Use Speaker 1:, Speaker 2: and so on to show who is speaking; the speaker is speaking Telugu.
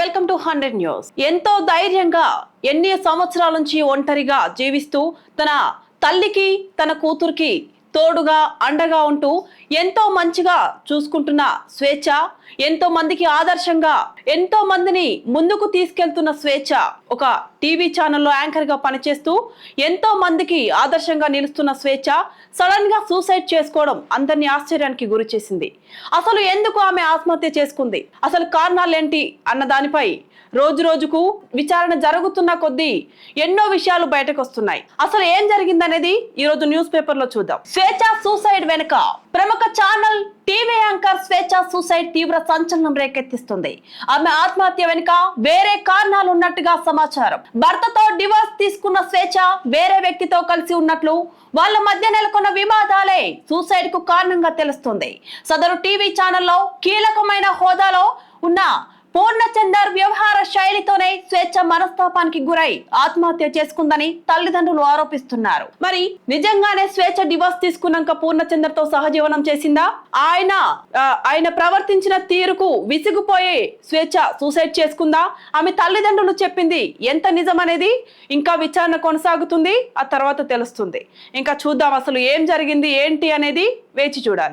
Speaker 1: Welcome to hundred news. ఎంతో ధైర్యంగా ఎన్ని సంవత్సరాల నుంచి ఒంటరిగా జీవిస్తూ తన తల్లికి తన కూతురికి తోడుగా అండగా ఉంటూ ఎంతో మంచిగా చూసుకుంటున్న స్వేచ్ఛ ఎంతో మందికి ఆదర్శంగా ఎంతో మందిని ముందుకు తీసుకెళ్తున్న స్వేచ్ఛ ఒక టీవీ ఛానల్లో యాంకర్గా పనిచేస్తూ ఎంతో మందికి ఆదర్శంగా నిలుస్తున్న స్వేచ్ఛ సడన్గా సూసైడ్ చేసుకోవడం అందరినీ ఆశ్చర్యానికి గురి చేసింది అసలు ఎందుకు ఆమె ఆత్మహత్య చేసుకుంది? అసలు కారణాలేంటి అన్న దానిపై రోజు రోజుకు విచారణ జరుగుతున్న కొద్దీ ఎన్నో విషయాలు బయటకు వస్తున్నాయి. అసలు ఏం జరిగిందనేది ఈ రోజు న్యూస్ పేపర్లో చూద్దాం. స్వేచ్ఛ సూసైడ్ వెనుక ప్రముఖ channel TV anchor Swetcha suicide తీవ్ర సంచలనం రేకెత్తిస్తుంది. ఆమె ఆత్మహత్య వెనుక వేరే కారణాలు ఉన్నట్టుగా సమాచారం. భర్తతో డివోర్స్ తీసుకున్న స్వేచ్ఛ వేరే వ్యక్తితో కలిసి ఉన్నట్లు వాళ్ళ మధ్య నెలకొన్న వివాదాలే సూసైడ్కు కారణంగా తెలుస్తుంది. సదరు టీవీ ఛానల్లో కీలకమైన హోదాలో ఉన్న పూర్ణచందర్ వ్యవహార శైలితోనే స్వేచ్ఛ మనస్తాపానికి గురై ఆత్మహత్య చేసుకుందని తల్లిదండ్రులు ఆరోపిస్తున్నారు. మరి నిజంగానే స్వేచ్ఛ డివోర్స్ తీసుకున్నాక పూర్ణచందర్తో సహజీవనం చేసిందా? ఆయన ఆయన ప్రవర్తించిన తీరుకు విసిగిపోయి స్వేచ్ఛ సూసైడ్ చేసుకుందా? ఆమె తల్లిదండ్రులు చెప్పింది ఎంత నిజమనేది ఇంకా విచారణ కొనసాగుతుంది ఆ తర్వాత తెలుస్తుంది. ఇంకా చూద్దాం అసలు ఏం జరిగింది ఏంటి అనేది వేచి చూడాలి.